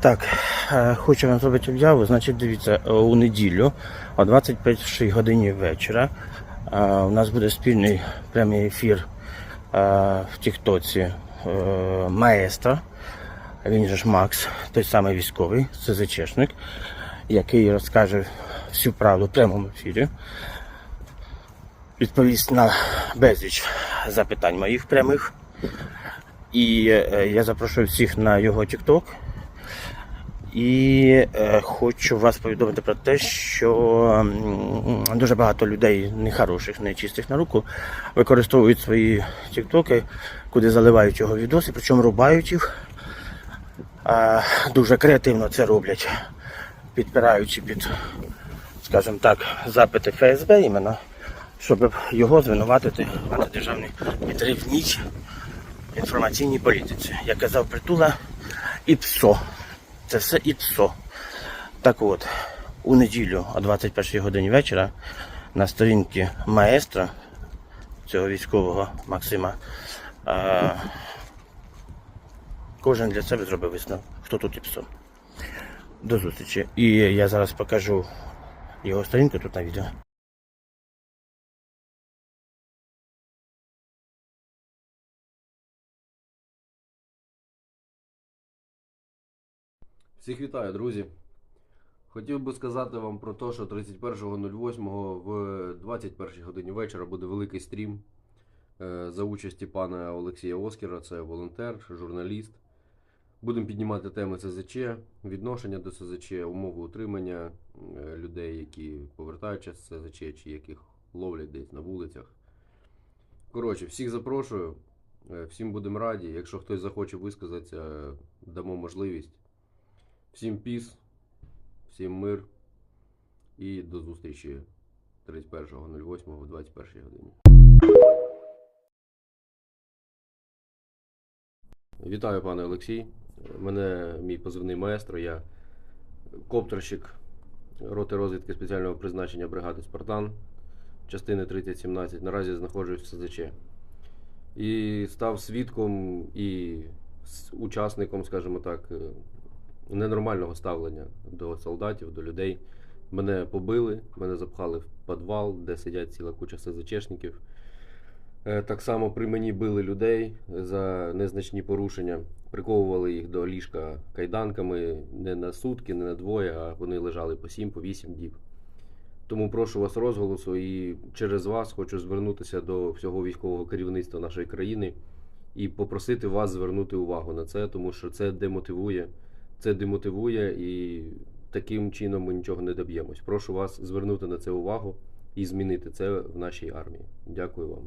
Так, е, хочу вам зробити об'яву. Значить, дивіться, е, у неділю о 21 годині вечора е, у нас буде спільний прямий ефір в Тіктоці маестро. Він же ж Макс, той самий військовий, СЗЧшник, який розкаже всю правду в прямому ефірі. Відповість на безліч запитань моїх прямих. І я запрошую всіх на його TikTok. І е, хочу вас повідомити про те, що дуже багато людей нехороших, нечистих на руку використовують свої тіктоки, куди заливають його відоси, причому рубають їх. Дуже креативно це роблять, підпираючи під, скажімо так, запити ФСБ іменно, щоб його звинуватити в антидержавній підривній інформаційній політиці. Як казав Притула, і ПСО. Це все і ПСО. Так от, у неділю о 21 годині вечора на сторінці маестра цього військового Максима е, кожен для себе зробив висновок, хто тут і ПСО. До зустрічі. І я зараз покажу його сторінку тут на відео. Всіх вітаю, друзі. Хотів би сказати вам про те, що 31.08 в 21 годині вечора буде великий стрім е, за участі пана Олексія Оскіра, це волонтер, журналіст. Будемо піднімати теми СЗЧ, відношення до СЗЧ, умови утримання е, людей, які повертаються з СЗЧ чи яких ловлять десь на вулицях. Коротше, всіх запрошую, е, всім будемо раді. Якщо хтось захоче висказатися, дамо можливість. Всім піс, всім мир і до зустрічі 31.08 в 21 годині. Вітаю, пане Олексій. Мене мій позивний маестро. Я коптерщик роти розвідки спеціального призначення бригади Спартан частини 3017. Наразі знаходжусь в СЗЧ. І став свідком і учасником, скажімо так, е, ненормального ставлення до солдатів, до людей. Мене побили, мене запхали в підвал, де сидять ціла куча СЗЧшників. Е, Так само при мені били людей за незначні порушення, приковували їх до ліжка кайданками не на сутки, не на двоє, а вони лежали по 7, по 8 діб. Тому прошу вас розголосу і через вас хочу звернутися до всього військового керівництва нашої країни і попросити вас звернути увагу на це, тому що це демотивує. Це демотивує і таким чином ми нічого не доб'ємось. Прошу вас звернути на це увагу і змінити це в нашій армії. Дякую вам.